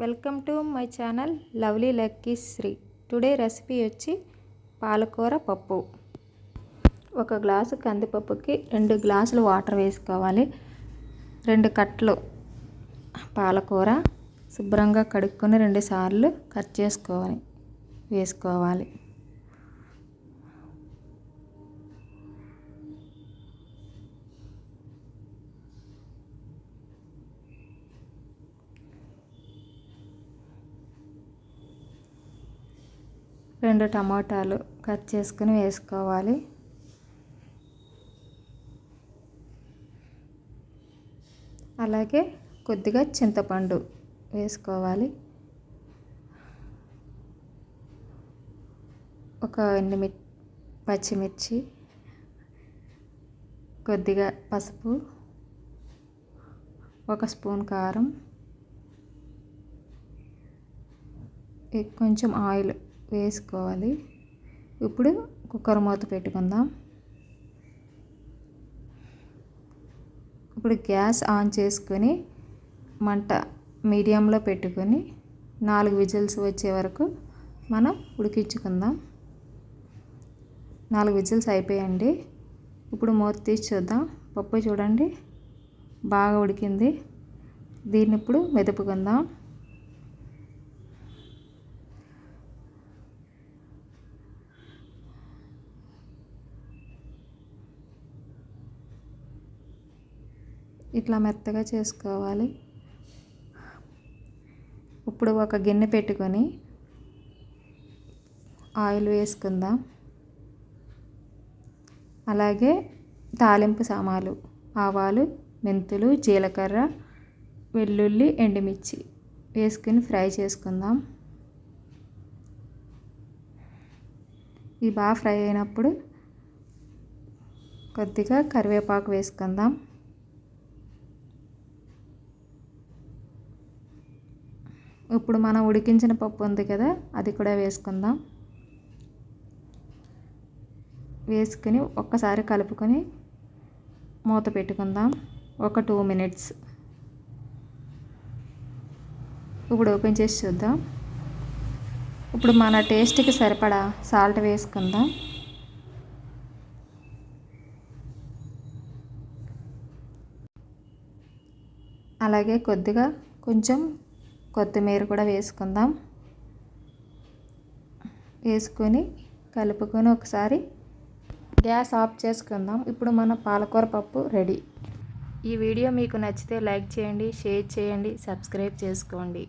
Welcome to my channel lovely lucky Sri. Today recipe వచ్చి పాలకూర పప్పు. ఒక గ్లాసు కందిపప్పుకి రెండు గ్లాసులు వాటర్ వేసుకోవాలి. రెండు కట్టలు పాలకూర శుభ్రంగా కడుక్కొని రెండు సార్లు కట్ చేసుకోవాలి వేసుకోవాలి. రెండు టమాటాలు కట్ చేసుకుని వేసుకోవాలి. అలాగే కొద్దిగా చింతపండు వేసుకోవాలి. ఒక ఎనిమి పచ్చిమిర్చి కొద్దిగా పసుపు ఒక స్పూన్ కారం కొంచెం ఆయిల్ వేసుకోవాలి. ఇప్పుడు కుక్కర్ మూత పెట్టుకుందాం. ఇప్పుడు గ్యాస్ ఆన్ చేసుకొని మంట మీడియంలో పెట్టుకొని నాలుగు విజిల్స్ వచ్చే వరకు మనం ఉడికించుకుందాం. నాలుగు విజిల్స్ అయిపోయండి. ఇప్పుడు మూత తీసి చూద్దాం. పప్పు చూడండి. బాగా ఉడికింది. దీన్ని ఇప్పుడు మెదుపుకుందాం. ఇట్లా మెత్తగా చేసుకోవాలి. ఇప్పుడు ఒక గిన్నె పెట్టుకొని ఆయిల్ వేసుకుందాం. అలాగే తాలింపు సామాలు ఆవాలు మెంతులు జీలకర్ర వెల్లుల్లి ఎండుమిర్చి వేసుకుని ఫ్రై చేసుకుందాం. ఇవి బాగా ఫ్రై అయినప్పుడు కొద్దిగా కరివేపాకు వేసుకుందాం. ఇప్పుడు మనం ఉడికించిన పప్పు ఉంది కదా అది కూడా వేసుకుందాం. వేసుకుని ఒక్కసారి కలుపుకొని మూత పెట్టుకుందాం. ఒక టూ మినిట్స్. ఇప్పుడు ఓపెన్ చేసి చూద్దాం. ఇప్పుడు మన టేస్ట్కి సరిపడా సాల్ట్ వేసుకుందాం. అలాగే కొద్దిగా కొంచెం కొత్తిమీర కూడా వేసుకుందాం. వేసుకొని కలుపుకొని ఒకసారి గ్యాస్ ఆఫ్ చేసుకుందాం. ఇప్పుడు మన పాలకూర పప్పు రెడీ. ఈ వీడియో మీకు నచ్చితే లైక్ చేయండి షేర్ చేయండి సబ్స్క్రైబ్ చేసుకోండి.